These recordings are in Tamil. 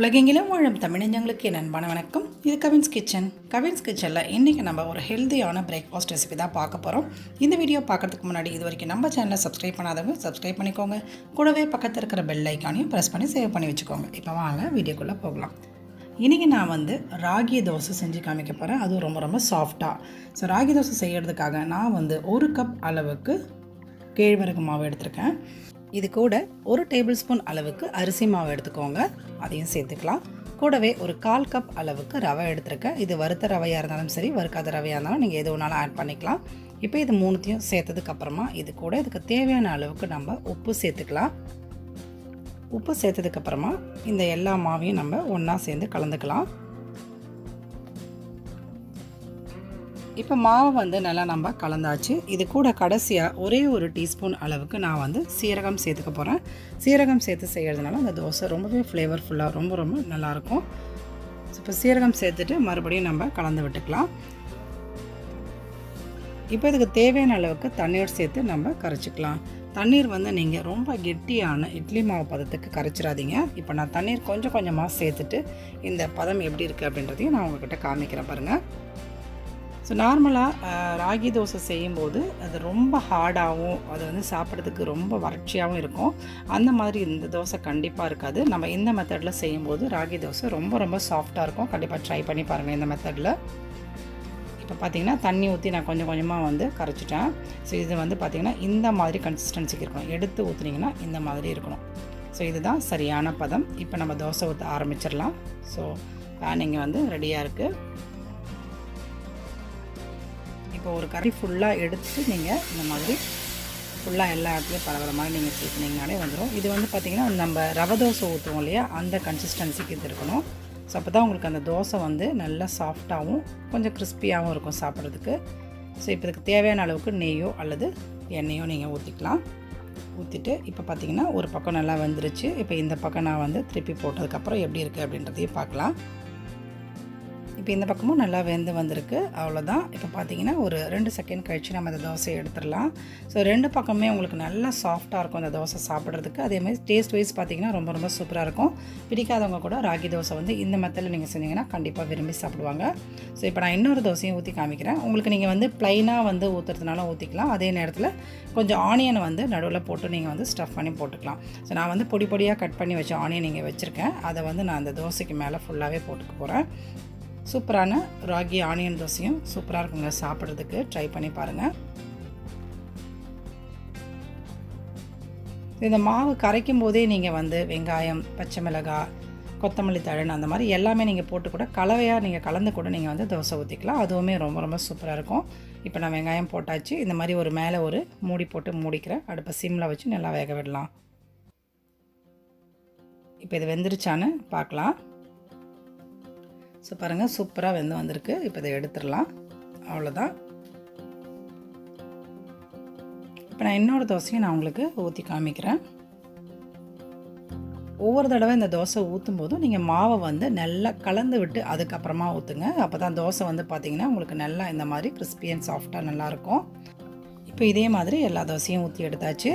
உலகெங்கிலும் வாழும் தமிழஞ்சங்களுக்கு என் அன்பான வணக்கம். இது கவின்ஸ் கிச்சன். கவின்ஸ் கிச்சனில் இன்றைக்கி நம்ம ஒரு ஹெல்த்தியான பிரேக்ஃபாஸ்ட் ரெசிபி தான் பார்க்க போகிறோம் இந்த வீடியோ பார்க்குறதுக்கு முன்னாடி இது வரைக்கும் நம்ம சேனலை சப்ஸ்கிரைப் பண்ணாதவங்க சப்ஸ்கிரைப் பண்ணிக்கோங்க. கூடவே பக்கத்தில் இருக்கிற பெல் ஐக்கானையும் ப்ரெஸ் பண்ணி சேவ் பண்ணி வச்சுக்கோங்க. இப்போ வாங்க வீடியோக்குள்ளே போகலாம். இன்றைக்கி நான் வந்து ராகி தோசை செஞ்சு காமிக்க போகிறேன் அதுவும் ரொம்ப ரொம்ப சாஃப்டாக ஸோ ராகி தோசை செய்கிறதுக்காக நான் வந்து ஒரு கப் அளவுக்கு கேழ்வரகு மாவு எடுத்திருக்கேன். இது கூட ஒரு டேபிள் ஸ்பூன் அளவுக்கு அரிசி மாவு எடுத்துக்கோங்க. அதையும் சேர்த்துக்கலாம். கூடவே ஒரு கால் கப் அளவுக்கு ரவை எடுத்திருக்கேன் இது வறுத்த ரவையாக இருந்தாலும் சரி வறுக்காத ரவையாக இருந்தாலும் நீங்கள் எது வேணாலும் ஆட் பண்ணிக்கலாம். இப்போ இது மூணுத்தையும் சேர்த்ததுக்கப்புறமா இது கூட இதுக்கு தேவையான அளவுக்கு நம்ம உப்பு சேர்த்துக்கலாம். உப்பு சேர்த்ததுக்கப்புறமா இந்த எல்லா மாவையும் நம்ம ஒன்றா சேர்ந்து கலந்துக்கலாம். இப்போ மாவை வந்து நல்லா நம்ம கலந்தாச்சு. இது கூட கடைசியாக ஒரே ஒரு டீஸ்பூன் அளவுக்கு நான் வந்து சீரகம் சேர்த்துக்க போகிறேன் சீரகம் சேர்த்து செய்கிறதுனால அந்த தோசை ரொம்பவே ஃப்ளேவர்ஃபுல்லாக ரொம்ப ரொம்ப நல்லாயிருக்கும். இப்போ சீரகம் சேர்த்துட்டு மறுபடியும் நம்ம கலந்து விட்டுக்கலாம். இப்போ இதுக்கு தேவையான அளவுக்கு தண்ணீர் சேர்த்து நம்ம கரைச்சிக்கலாம். தண்ணீர் வந்து நீங்கள் ரொம்ப கெட்டியான இட்லி மாவு பதத்துக்கு கரைச்சிடாதீங்க. இப்போ நான் தண்ணீர் கொஞ்சம் கொஞ்சமாக சேர்த்துட்டு இந்த பதம் எப்படி இருக்குது அப்படின்றதையும் நான் உங்கள்கிட்ட காமிக்கிறேன் பாருங்கள் ஸோ நார்மலாக ராகி தோசை செய்யும்போது அது ரொம்ப ஹார்டாகவும் அது வந்து சாப்பிட்றதுக்கு ரொம்ப வறட்சியாகவும் இருக்கும். அந்த மாதிரி இந்த தோசை கண்டிப்பாக இருக்காது. நம்ம இந்த மெத்தடில் செய்யும்போது ராகி தோசை ரொம்ப ரொம்ப சாஃப்டாக இருக்கும். கண்டிப்பாக ட்ரை பண்ணி பாருங்கள் இந்த மெத்தடில் இப்போ பார்த்தீங்கன்னா தண்ணி ஊற்றி நான் கொஞ்சம் கொஞ்சமாக வந்து கரைச்சிட்டேன். ஸோ இது வந்து பார்த்திங்கன்னா இந்த மாதிரி கன்சிஸ்டன்சிக்கு இருக்கணும். எடுத்து ஊற்றுனீங்கன்னா இந்த மாதிரி இருக்கணும். ஸோ இதுதான் சரியான பதம். இப்போ நம்ம தோசை ஊற்ற ஆரம்பிச்சிடலாம். ஸோ பேன் இங்கே வந்து ரெடியாக இருக்குது இப்போ ஒரு கறி ஃபுல்லாக எடுத்து நீங்கள் இந்த மாதிரி ஃபுல்லாக எல்லா இடத்துலையும் பரவுற மாதிரி நீங்கள் சேர்த்துனீங்கனாலே வந்துடும் இது வந்து பார்த்திங்கன்னா நம்ம ரவை தோசை ஊற்றுவோம் இல்லையா? அந்த கன்சிஸ்டன்சிக்கு இது இருக்கணும். ஸோ அப்போ தான் உங்களுக்கு அந்த தோசை வந்து நல்லா சாஃப்டாகவும் கொஞ்சம் கிறிஸ்பியாகவும் இருக்கும் சாப்பிட்றதுக்கு. ஸோ இப்போ இதுக்கு தேவையான அளவுக்கு நெய்யோ அல்லது எண்ணெயோ நீங்கள் ஊற்றிக்கலாம் ஊற்றிட்டு இப்போ பார்த்திங்கன்னா ஒரு பக்கம் நல்லா வந்துருச்சு. இப்போ இந்த பக்கம் நான் வந்து திருப்பி போட்டதுக்கப்புறம் எப்படி இருக்குது அப்படின்றதையும் பார்க்கலாம் இப்போ இந்த பக்கமும் நல்லா வெந்து வந்திருக்கு. அவ்வளோதான் இப்போ பார்த்தீங்கன்னா ஒரு ரெண்டு செகண்ட் கழித்து நம்ம இந்த தோசையை எடுத்துடலாம். ஸோ ரெண்டு பக்கமே உங்களுக்கு நல்லா சாஃப்டாக இருக்கும் அந்த தோசை சாப்பிட்றதுக்கு. அதேமாதிரி டேஸ்ட் வைஸ் பார்த்தீங்கன்னா ரொம்ப ரொம்ப சூப்பராக இருக்கும். பிடிக்காதவங்க கூட ராகி தோசை வந்து இந்த மெத்தடில் நீங்கள் செஞ்சீங்கன்னா கண்டிப்பாக விரும்பி சாப்பிடுவாங்க. ஸோ இப்போ நான் இன்னொரு தோசையும் ஊற்றி காமிக்கிறேன். உங்களுக்கு நீங்கள் வந்து ப்ளைனாக வந்து ஊற்றுறதுனால ஊற்றிக்கலாம் அதே நேரத்தில் கொஞ்சம் ஆனியனை வந்து நடுவில் போட்டு நீங்கள் வந்து ஸ்டஃப் பண்ணி போட்டுக்கலாம். ஸோ நான் வந்து பொடி பொடியாக கட் பண்ணி வச்ச ஆனியன் நீங்கள் வச்சுருக்கேன். அதை வந்து நான் அந்த தோசைக்கு மேலே ஃபுல்லாகவே போட்டுக்க போகிறேன் சூப்பரான ராகி ஆனியன் தோசையும் சூப்பராக இருக்குங்க. சாப்பிட்றதுக்கு ட்ரை பண்ணி பாருங்கள் இந்த மாவு கரைக்கும் போதே நீங்கள் வந்து வெங்காயம் பச்சை மிளகாய் கொத்தமல்லி தழன் அந்த மாதிரி எல்லாமே நீங்கள் போட்டு கூட கலவையாக நீங்கள் கலந்து கூட நீங்கள் வந்து தோசை ஊற்றிக்கலாம் அதுவுமே ரொம்ப ரொம்ப சூப்பராக இருக்கும். இப்போ நான் வெங்காயம் போட்டாச்சு. இந்த மாதிரி ஒரு மேலே ஒரு மூடி போட்டு மூடிக்கிறேன் அடுப்பை சிம்மில் வச்சு நல்லா வேக விடலாம். இப்போ இது வெந்துருச்சான்னு பார்க்கலாம். ஸோ பாருங்கள் சூப்பராக வெந்து வந்திருக்கு. இப்போ இதை எடுத்துடலாம். அவ்வளோதான் இப்போ நான் இன்னொரு தோசையும் நான் உங்களுக்கு ஊற்றி காமிக்கிறேன். ஒவ்வொரு தடவை இந்த தோசை ஊற்றும் போதும் நீங்கள் மாவை வந்து நல்லா கலந்து விட்டு அதுக்கப்புறமா ஊற்றுங்க அப்போ தான் தோசை வந்து பார்த்திங்கன்னா உங்களுக்கு நல்லா இந்த மாதிரி கிறிஸ்பி அண்ட் சாஃப்டாக நல்லாயிருக்கும் இப்போ இதே மாதிரி எல்லா தோசையும் ஊற்றி எடுத்தாச்சு.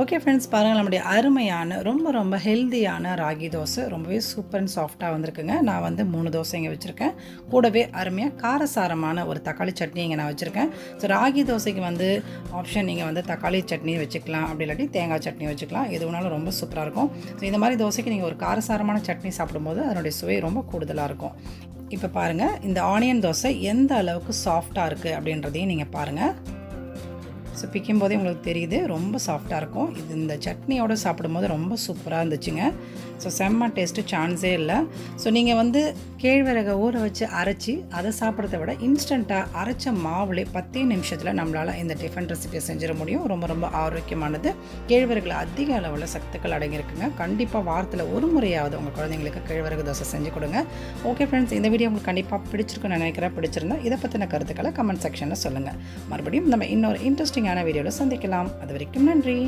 ஓகே ஃப்ரெண்ட்ஸ் பாருங்கள் நம்முடைய அருமையான ரொம்ப ரொம்ப ஹெல்த்தியான ராகி தோசை ரொம்பவே சூப்பர் அண்ட் சாஃப்டாக வந்திருக்குங்க. நான் வந்து மூணு தோசை இங்கே வச்சுருக்கேன். கூடவே அருமையாக காரசாரமான ஒரு தக்காளி சட்னி இங்கே நான் வச்சுருக்கேன். ஸோ ராகி தோசைக்கு வந்து ஆப்ஷன் நீங்கள் வந்து தக்காளி சட்னி வச்சுக்கலாம். அப்படி இல்லாட்டி தேங்காய் சட்னி வச்சுக்கலாம். எது வேணாலும் ரொம்ப சூப்பராக இருக்கும். ஸோ இந்த மாதிரி தோசைக்கு நீங்கள் ஒரு காரசாரமான சட்னி சாப்பிடும்போது அதனுடைய சுவை ரொம்ப கூடுதலாக இருக்கும். இப்போ பாருங்கள் இந்த ஆனியன் தோசை எந்த அளவுக்கு சாஃப்டாக இருக்குது அப்படின்றதையும் நீங்கள் பாருங்கள் ஸோ பிக்கும் போதே உங்களுக்கு தெரியுது ரொம்ப சாஃப்டாக இருக்கும். இது இந்த சட்னியோடு சாப்பிடும்போது ரொம்ப சூப்பராக இருந்துச்சுங்க. ஸோ செம்ம டேஸ்ட்டு சான்ஸே இல்லை. ஸோ நீங்கள் வந்து கேழ்வரகை ஊற வச்சு அரைச்சி அதை சாப்பிட்றத விட இன்ஸ்டண்ட்டாக அரைச்ச மாவுலே பத்தே நிமிஷத்தில் நம்மளால் இந்த டிஃபன் ரெசிபியை செஞ்சிட முடியும். ரொம்ப ரொம்ப ஆரோக்கியமானது. கேழ்வரகில் அதிக அளவில் சத்துக்கள் அடங்கியிருக்குங்க. கண்டிப்பாக வாரத்தில் ஒரு முறையாவது உங்கள் குழந்தைங்களுக்கு கேழ்வரகு தோசை செஞ்சு கொடுங்க. ஓகே ஃப்ரெண்ட்ஸ் இந்த வீடியோ உங்களுக்கு கண்டிப்பாக பிடிச்சிருக்குன்னு நினைக்கிறேன். பிடிச்சிருந்தா இதை பற்றின கருத்துக்களை கமெண்ட் செக்ஷனில் சொல்லுங்கள் மறுபடியும் நம்ம இன்னொரு இன்ட்ரெஸ்டிங்கான வீடியோவில் சந்திக்கலாம். அது வரைக்கும் நன்றி.